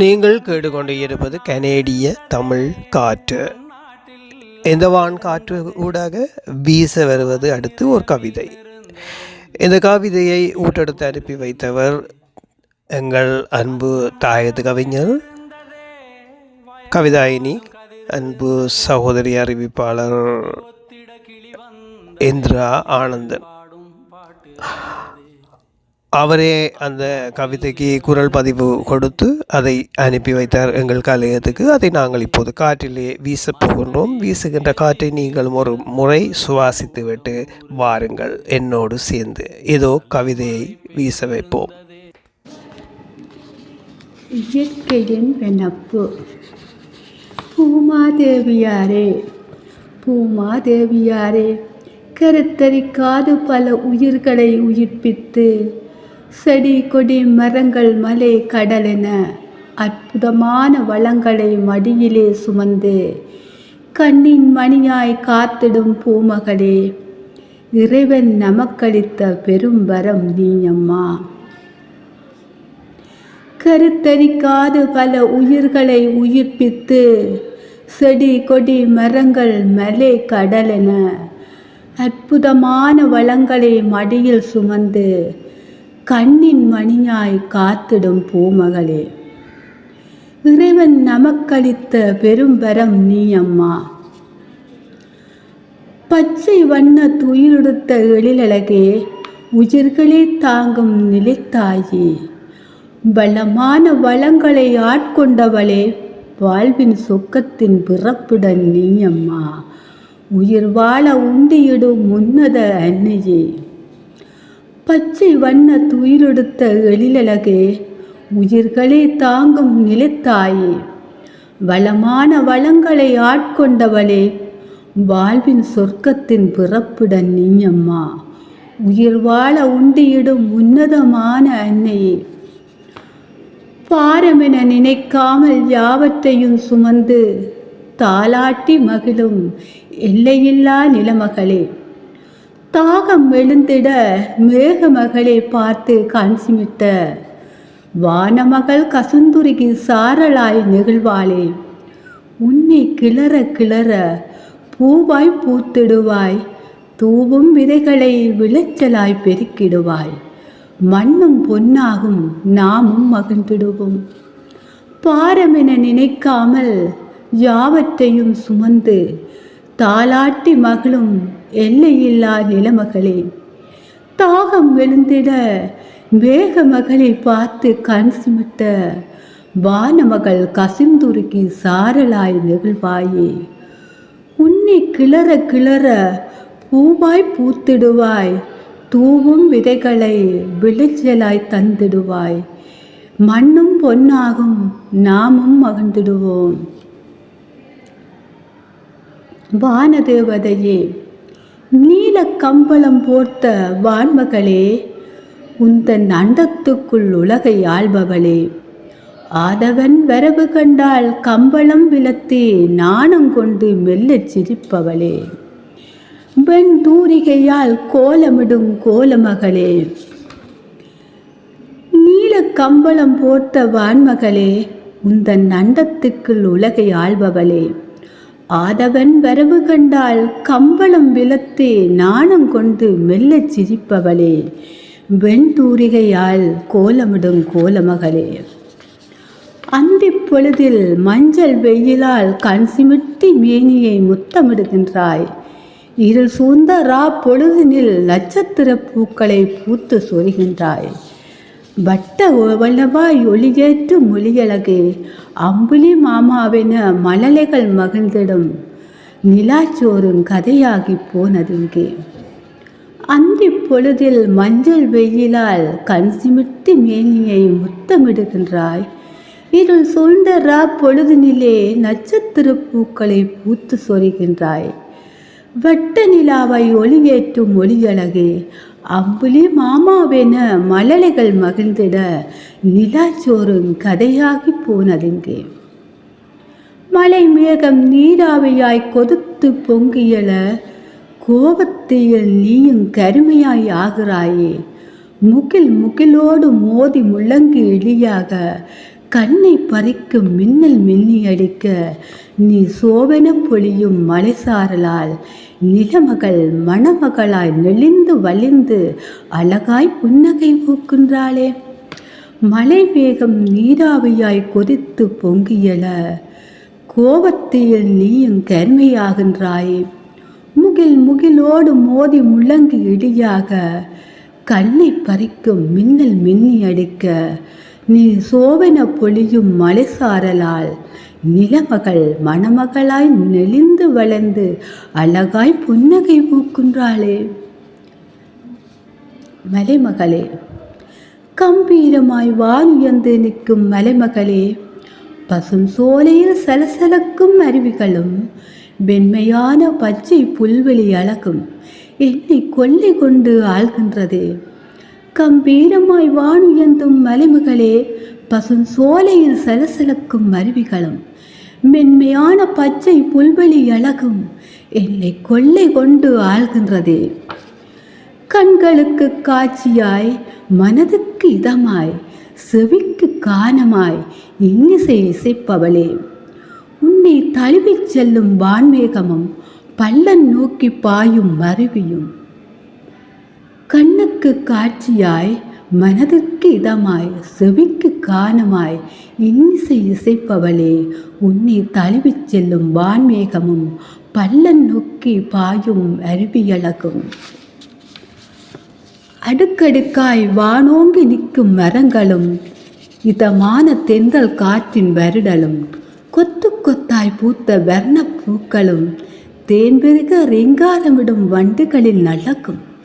நீங்கள் கேட்டுக்கொண்டு இருப்பது கனேடிய தமிழ் காற்று. இந்த வான் காற்று ஊடாக வீச வருவது அடுத்து ஒரு கவிதை. இந்த கவிதையை ஊட்டெடுத்து அனுப்பி வைத்தவர் எங்கள் அன்பு தாயத்து கவிஞர் கவிதாயினி அன்பு சகோதரி அறிவிப்பாளர் இந்திரா ஆனந்தன். அவரே அந்த கவிதைக்கு குரல் பதிவு கொடுத்து அதை அனுப்பி வைத்தார் எங்கள் கலையத்துக்கு. அதை நாங்கள் இப்போது காற்றிலே வீசப் போகின்றோம். வீசுகின்ற காற்றை நீங்களும் ஒரு முறை சுவாசித்துவிட்டு வாருங்கள். என்னோடு சேர்ந்து ஏதோ கவிதையை வீச வைப்போம். இயற்கையின் பூமாதேவியாரே பூமாதேவியாரே கருத்தரிக்காது பல உயிர்களை உயிர்ப்பித்து செடி கொடி மரங்கள் மலை கடலென அற்புதமான வளங்களை மடியிலே சுமந்து கண்ணின் மணியாய் காத்திடும் பூமகளே இறைவன் நமக்களித்த பெரும் வரம் நீயம்மா. கருத்தரிக்காது பல உயிர்களை உயிர்ப்பித்து செடி கொடி மரங்கள் மலை கடலென அற்புதமான வளங்களை மடியில் சுமந்து கண்ணின் மணியாய் காத்திடும் பூமகளே. இறைவன் நமக்களித்த பெரும்பரம் நீ அம்மா பச்சை வண்ண துயிலுடுத்த எழிலழகே உயிர்களே தாங்கும் நிலைத்தாயே. பலமான வளங்களை ஆட்கொண்டவளே வாழ்வின் சொக்கத்தின் பிறப்புடன் நீ அம்மா உயிர் வாழ உண்டியிடும் முன்னத அன்னையே. பச்சை வண்ண துயிலெடுத்த எழிலழகே உயிர்களே தாங்கும் நிலத்தாயே. வளமான வளங்களை ஆட்கொண்டவளே வாழ்வின் சொர்க்கத்தின் பிறப்புடன் நீயம்மா. உயிர் வாழ உண்டியிடும் உன்னதமான அன்னையே. பாரமென நினைக்காமல் யாவற்றையும் சுமந்து தாலாட்டி மகிழும் எல்லையில்லா நிலமகளே. தாகம் எழுந்திட மேகமகளை பார்த்து கண் சிமிட்ட. வானமகள் கசுந்துருகி சாரலாய் நெகிழ்வாளே. உன்னை கிளற கிளற பூவாய் பூத்திடுவாய். தூவும் விதைகளை விளைச்சலாய் பெருக்கிடுவாய். மண்ணும் பொன்னாகும் நாமும் மகிழ்ந்திடுவோம். பாரமென நினைக்காமல் யாவற்றையும் சுமந்து தாலாட்டி மகளும் எல்லையில்லா நிலமகளே. தாகம் விழுந்திட வேக மகளை பார்த்து கண் சிமிட்ட வானமகள் கசிந்துருக்கி சாரலாய் நெகிழ்வாயே. உன்னை கிளற கிளற பூவாய் பூத்திடுவாய். தூவும் விதைகளை விளைச்சலாய் தந்திடுவாய். மண்ணும் பொன்னாகும் நாமும் மகிழ்ந்திடுவோம். வானதேவதையே நீல கம்பளம் போர்த்த வான்மகளே உந்தன் அண்டத்துக்குள் உலகை ஆள்பவளே. ஆதவன் வரவு கண்டால் கம்பளம் விலத்தி நாணம் கொண்டு மெல்லச் சிரிப்பவளே. வெண் தூரிகையால் கோலமிடும் கோலமகளே. நீல கம்பளம் போர்த்த வான்மகளே உந்தன் அண்டத்துக்குள் உலகை ஆள்பவளே. ஆதவன் வரவு கண்டால் கம்பளம் விலத்தே நாணம் கொண்டு மெல்லச் சிரிப்பவளே. வெண்தூரிகையால் கோலமிடும் கோலமகளே. அந்தி பொழுதில் மஞ்சள் வெயிலால் கண் சிமிட்டி மேனியை முத்தமிடுகின்றாய். இருள் சூழ்ந்த ரா பொழுதினில் நட்சத்திர பூக்களை பூத்து சொரிகின்றாய். வட்ட வல்லவாய் ஒளியேற்று மொழியழகு. அம்புலி மாமாவென மழலைகள் மகிழ்ந்திடும். நிலாச்சோறும் கதையாகி போனதுங்கே அந்தி பொழுதில் மஞ்சள் வெயிலால் கண் சிமிட்டு மேனியை முத்தமிடுகின்றாய். இருள் சுழ்ந்தரா பொழுதினிலே நட்சத்திர பூக்களை பூத்து சொரிகின்றாய். வட்ட நிலாவை ஒளியேற்றும் ஒளியழகே அம்புலி மாமாவென மலலைகள் மகிழ்ந்திட நிலாச்சோறும் கதையாகி போனதுங்கே? மலை மேகம் நீராவியாய் கொதித்து பொங்கியல கோபத்தையில் நீயும் கருமையாய் ஆகிறாயே. முகில் முகிலோடு மோதி முழங்கு எளியாக கண்ணை பறிக்கும் மின்னல் மின்னி அடிக்க நீ சோவென பொழியும் மலைசாரலால் நிலமகள் மணமகளாய் நெளிந்து வலிந்து அழகாய் புன்னகை பூக்கின்றாளே. மலை வேகம் நீராவியாய் கொதித்து பொங்கியல. கோபத்தில் நீயும் கருமையாகின்றாயே முகில் முகிலோடு மோதி முழங்கு இடியாக கண்ணை பறிக்கும் மின்னல் மின்னி அடிக்க நீ சோவென பொழியும் மலைசாரலால் நிலமகள் மணமகளாய் நெளிந்து வளர்ந்து அழகாய் புன்னகை பூக்கின்றாளே. மலைமகளே கம்பீரமாய் வானுயர்ந்து நிற்கும் மலைமகளே பசும் சோலையில் சலசலக்கும் அருவிகளும் வெண்மையான பச்சை புல்வெளி அழகும் என்னை கொள்ளை கொண்டு ஆள்கின்றதே. கம்பீரமாய் வானுயர்ந்தும் மலைமகளே பசும் சோலையில் சலசலக்கும் அருவிகளும் மென்மையான பச்சை புல்வெளி அழகும் என்னை கொள்ளை கொண்டு ஆள்கின்றதே. கண்களுக்கு காட்சியாய் மனதுக்கு இதமாய் செவிக்கு கானமாய் இன்னிசை இசைப்பவளே. உன்னை தழுவிச் செல்லும் வான்மேகமும் பள்ளன் நோக்கி பாயும் மருவியும். கண்ணுக்கு காட்சியாய் மனதிற்கு இதமாய் செவிக்கு காணமாய் இன்னிசை இசைப்பவளே உன்னை தழுவிச் செல்லும் வான்மேகமும் பள்ளம் நோக்கி பாயும் அருவியழகும். அடுக்கடுக்காய் வானோங்கி நிற்கும் மரங்களும் இதமான தென்றல் காற்றின் வருடலும் கொத்து கொத்தாய் பூத்த வர்ண பூக்களும் தேன்பெருக ரீங்காரமிடும் வண்டுகளில் அழகும்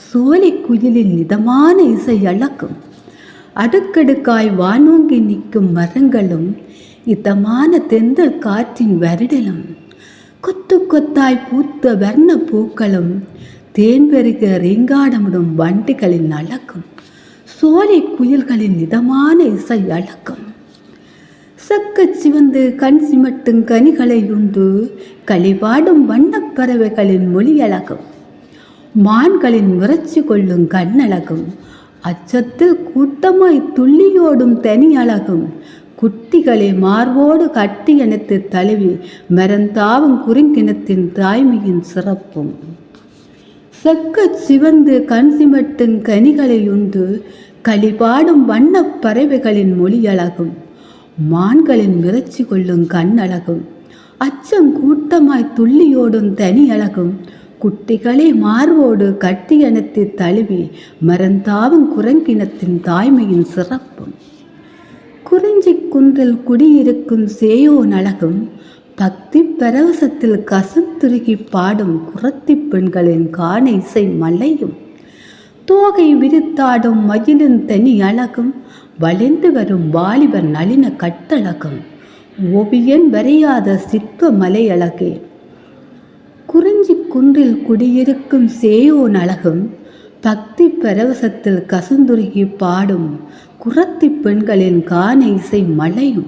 சோலை குயிலின் நிதமான இசை அழகும் அடுக்கடுக்காய் வானோங்கி நிற்கும் மரங்களும் இதமான தெந்தல் காற்றின் வருடலும் கொத்து கொத்தாய் பூத்த வர்ண பூக்களும் தேன்பெருக ரீங்காடமிடும் வண்டிகளின் அழகும் சோலை குயில்களின் நிதமான இசை அழகும் சக்கச் சிவந்து கண் சிமட்டும் கனிகளை உண்டு களிபாடும் வண்ணப்பறவைகளின் மொழி அழகும் மான்களின் முறைச்சி கொள்ளும் கண்ணழகும். அச்சத்தில் கூட்டமாய் துள்ளியோடும் தனி அழகும். குட்டிகளை மார்போடு கட்டி அணைத்து தழுவி மரந்தாவும் குறுங்கினத்தின் தாய்மையின் சிறப்பும். செக்க சிவந்து கண் சிமட்டும் கனிகளை உண்டு களிபாடும் வண்ணப் பறவைகளின் மொழியழகும் மான்களின் மிரச்சி கொள்ளும் கண்ணழகும். அச்சம் கூட்டமாய் துள்ளியோடும் தனி அழகும். குட்டிகளை மார்போடு கட்டி அணைத்து தழுவி மரந்தாவும் குரங்கினத்தின் தாய்மையின் சிறப்பும். குறிஞ்சி குன்றில் குடியிருக்கும் சேயோன் அழகும் பக்தி பரவசத்தில் கசந்துருகி பாடும் குரத்தி பெண்களின் காண இசை மலையும் தோகை விரித்தாடும் மயிலின் தனி அழகும் வளைந்து வரும் வாலிபர் நளின கட்டழகும். ஓவியன் வரையாத சிற்ப மலையழகே குறிஞ்சி குன்றில் குடியிருக்கும் சேயோன் அழகும் பக்தி பரவசத்தில் கசந்துருகி பாடும் குரத்தி பெண்களின் கான இசை மலையும்.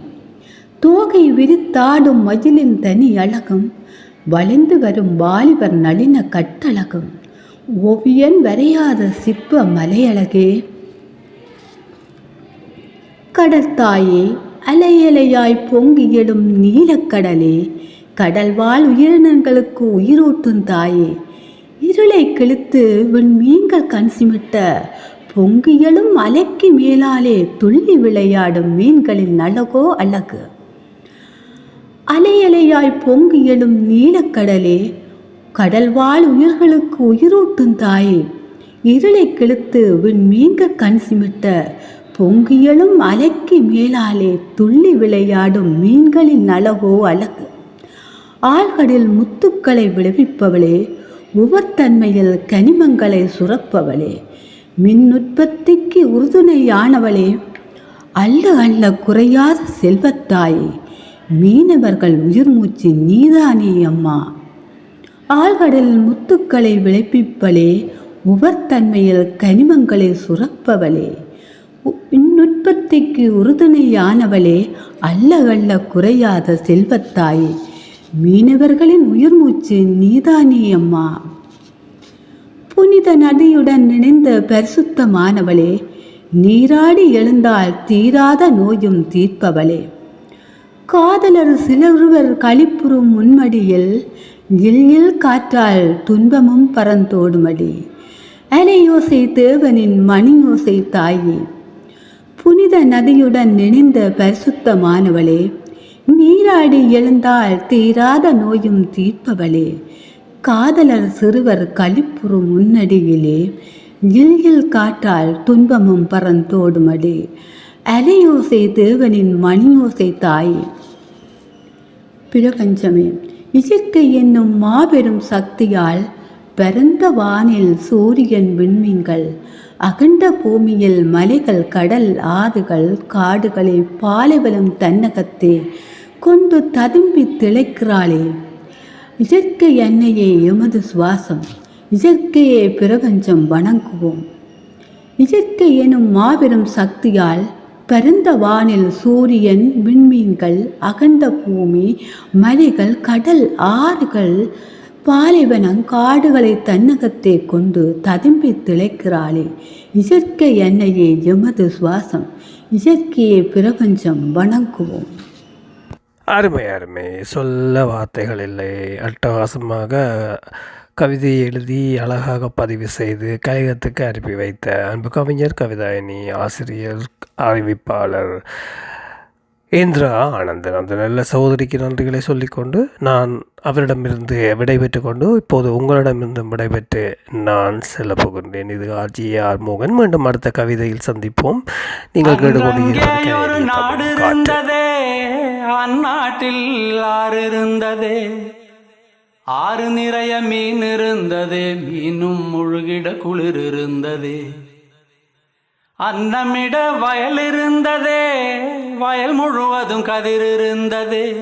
தோகை விரித்தாடும் மயிலின் தனி அழகும் வளைந்து வரும் வாலிபர் நளின கட்டழகும். ஓவியன் வரையாத சிற்ப மலையழகே. கடற்தாயே அலையலையாய் பொங்கி எழும் நீலக்கடலே கடல்வாழ் உயிரினங்களுக்கு உயிரூட்டும் தாயே. இருளை கிழித்து விண் மீன்கள் கண் சிமிட்ட பொங்கியலும் அலைக்கு மேலாலே துள்ளி விளையாடும் மீன்களின் அழகோ. அழகு அலையலையாய் பொங்கி எழும் நீலக்கடலே கடல்வாழ் உயிர்களுக்கு உயிரூட்டும் தாயே. இருளை கிழித்து விண் மீன்கள் கண் சிமிட்ட பொங்கியலும் அலைக்கு மேலாலே துள்ளி விளையாடும் மீன்களின் அழகோ அழகு. ஆள்களில் முத்துக்களை விளைவிப்பவளே உவர்த்தன்மையில் கனிமங்களை சுரப்பவளே மின் உற்பத்திக்கு உறுதுணையானவளே. அல்ல அல்ல குறையாத செல்வத்தாயே மீனவர்கள் உயிர் மூச்சு நீதானே அம்மா. ஆழ்கடலில் முத்துக்களை விளைப்பிப்பளே உவர்த்தன்மையில் கனிமங்களை சுரப்பவளே உ- மின்னுற்பத்திக்கு உறுதுணையானவளே அல்ல அல்ல குறையாத செல்வத்தாயே. மீனவர்களின் உயிர் மூச்சு நீதானே அம்மா. புனித நதியுடன் நினைந்த பரிசுத்தமானவளே நீராடி எழுந்தால் தீராத நோயும் தீர்ப்பவளே. காதலர் சிலருவர் களிப்புறும் முன்மடியில் ஜில்லில் காற்றால் துன்பமும் பறந்தோடுமடி அலையோசை தேவனின் மணியோசை தாயே. புனித நதியுடன் நினைந்த பரிசுத்தமானவளே நீராடி எழுந்தால் தீராத நோயும் தீர்ப்பவளே. காதலர் சிறுவர் களிப்புறும் முன்னடியிலே இல் காற்றால் துன்பமும் பறந்தோடுமடே அலையோசை தேவனின் மணியோசை தாயே. பிரபஞ்சமே இயற்கை என்னும் மாபெரும் சக்தியால் பரந்த வானில் சூரியன் விண்மீன்கள் அகண்ட பூமியில் மலைகள் கடல் ஆறுகள் காடுகளை பாலைவலம் தன்னகத்தே. கொண்டு ததும்பி திளைக்கிறாளே. இயற்கை அன்னையே எமது சுவாசம். இயற்கையே பிரபஞ்சம் வணங்குவோம். இயற்கை எனும் மாபெரும் சக்தியால் பரந்த வானில் சூரியன் விண்மீன்கள் அகண்ட பூமி மலைகள் கடல் ஆறுகள் பாலைவனம் காடுகளை தன்னகத்தே கொண்டு ததும்பி திளைக்கிறாளே. இயற்கை எண்ணெயே எமது சுவாசம். இயற்கையே பிரபஞ்சம் வணங்குவோம். அருமை அருமை. சொல்ல வார்த்தைகள் இல்லை. அட்டகாசமாக கவிதை எழுதி அழகாக பதிவு செய்து கழகத்துக்கு அனுப்பி வைத்த அன்பு கவிஞர் கவிதாயினி ஆசிரியர் அறிவிப்பாளர் இந்திரா ஆனந்தன். அந்த நல்ல சகோதரிக்கு நன்றிகளை சொல்லிக்கொண்டு நான் அவரிடமிருந்து விடைபெற்று கொண்டு இப்போது உங்களிடமிருந்து விடைபெற்று நான் செல்ல போகின்றேன் இது ஆர்ஜிஆர் மோகன். மீண்டும் அடுத்த கவிதையில் சந்திப்போம். நீங்கள் அங்கங்கே ஒரு அந்நாட்டில் ஆறு இருந்ததே ஆறு நிறைய மீன் இருந்ததே. மீனும் முழுகிட குளிர் இருந்ததே. அன்னமிட வயல் இருந்ததே. வயல் முழுவதும் கதிர் இருந்ததே.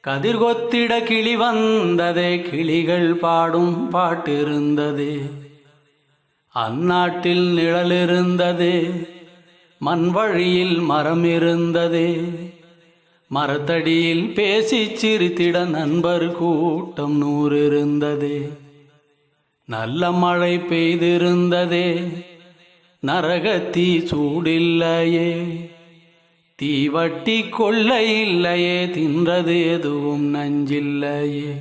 கதிர் கொத்திட கிளி வந்ததே. கிளிகள் பாடும் பாட்டு இருந்ததே. அந்நாட்டில் நிழல் இருந்ததே. மண் வழியில் மரம் இருந்ததே மரத்தடியில் பேசி சிரித்திட நண்பர் கூட்டம் நூறு இருந்ததே நல்ல மழை பெய்திருந்ததே. நரகத்தீ சூடில்லையே. தீவட்டி கொள்ள இல்லையே. தின்றது எதுவும் நஞ்சில்லையே.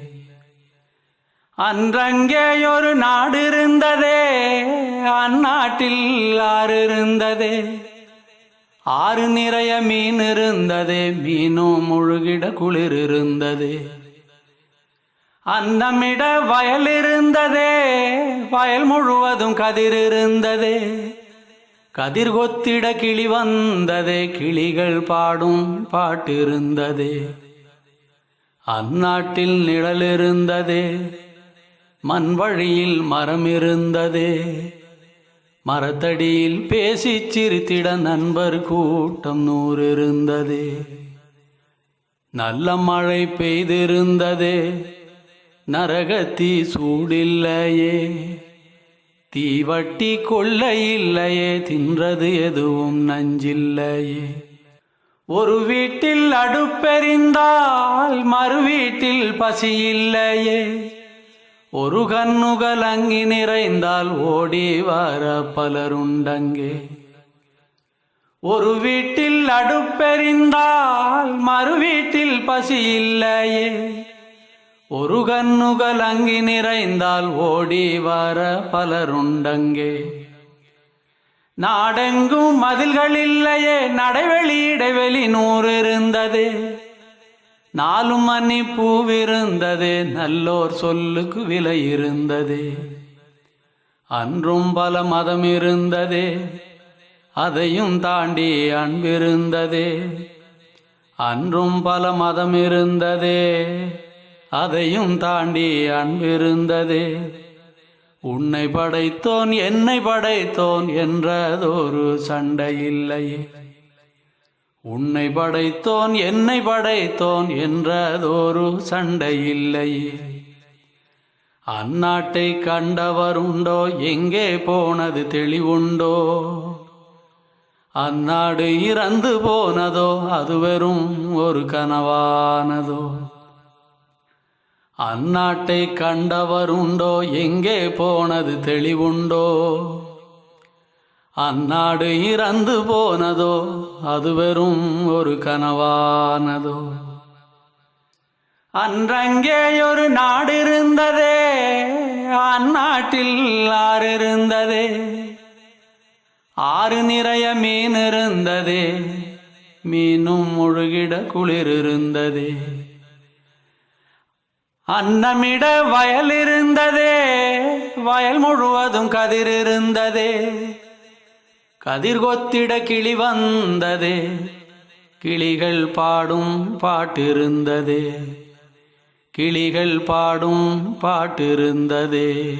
அன்றங்கே ஒரு நாடு இருந்ததே. அந்நாட்டில் ஆறு இருந்ததே. ஆறு நிறைய மீன் இருந்தது மீனும் முழுகிட குளிர் இருந்தது. அன்னமிட வயல் இருந்ததே வயல் முழுவதும் கதிர் இருந்ததே. கதிர் கொத்திட கிளி வந்ததே கிளிகள் பாடும் பாட்டு அந்நாட்டில் நிழல் இருந்ததே மண் வழியில் மரம் இருந்ததே. மரத்தடியில் பேசி சிரித்திட நண்பர் கூட்டம் நூறு இருந்ததே நல்ல மழை பெய்திருந்ததே. நரகத்தீ சூடில்லையே. தீவட்டி கொள்ள இல்லையே. தின்றது எதுவும் நஞ்சில்லையே. ஒரு வீட்டில் அடுப்பெறிந்தால் மறு வீட்டில் பசி இல்லையே. ஒரு கண்ணுகள் அங்கி நிறைந்தால் ஓடி வர பலருண்டங்கே. ஒரு வீட்டில் அடுப்பெறிந்தால் மறு வீட்டில் பசி இல்லையே. ஒரு கண்ணுகள் அங்கி நிறைந்தால் ஓடி வர பலருண்டங்கே. நாடெங்கும் மதில்கள் இல்லையே நடைவெளி இடைவெளி நூறு இருந்தது. நாலு மணி பூவிருந்தது நல்லோர் சொல்லுக்கு விலை இருந்தது அன்றும் பல மதம் இருந்ததே அதையும் தாண்டி அன்பிருந்தது. அன்றும் பல மதம் இருந்ததே அதையும் தாண்டி அன்பிருந்ததே. உன்னை படைத்தோன் என்னை படைத்தோன் என்றதொரு சண்டை இல்லையே உன்னை படைத்தோன் என்னை படைத்தோன் என்றதொரு சண்டை இல்லையே அந்நாட்டை கண்டவர் உண்டோ எங்கே போனது தெளிவுண்டோ? அந்நாடு இறந்து போனதோ அது வெறும் ஒரு கனவானதோ? அந்நாட்டை கண்டவர் உண்டோ எங்கே போனது தெளிவுண்டோ? அந்நாடு இறந்து போனதோ அது வெறும் ஒரு கனவானதோ. அன்றங்கே ஒரு நாடு இருந்ததே அந்நாட்டில் ஆறு இருந்ததே. ஆறு நிறைய மீன் இருந்ததே மீனும் முழுகிட குளிர் இருந்ததே. அன்னமிட வயல் இருந்ததே வயல் முழுவதும் கதிர் இருந்ததே. கதிர்கொத்திட கிளி வந்ததே. கிளிகள் பாடும் பாட்டிருந்ததே. கிளிகள் பாடும் பாட்டிருந்ததே.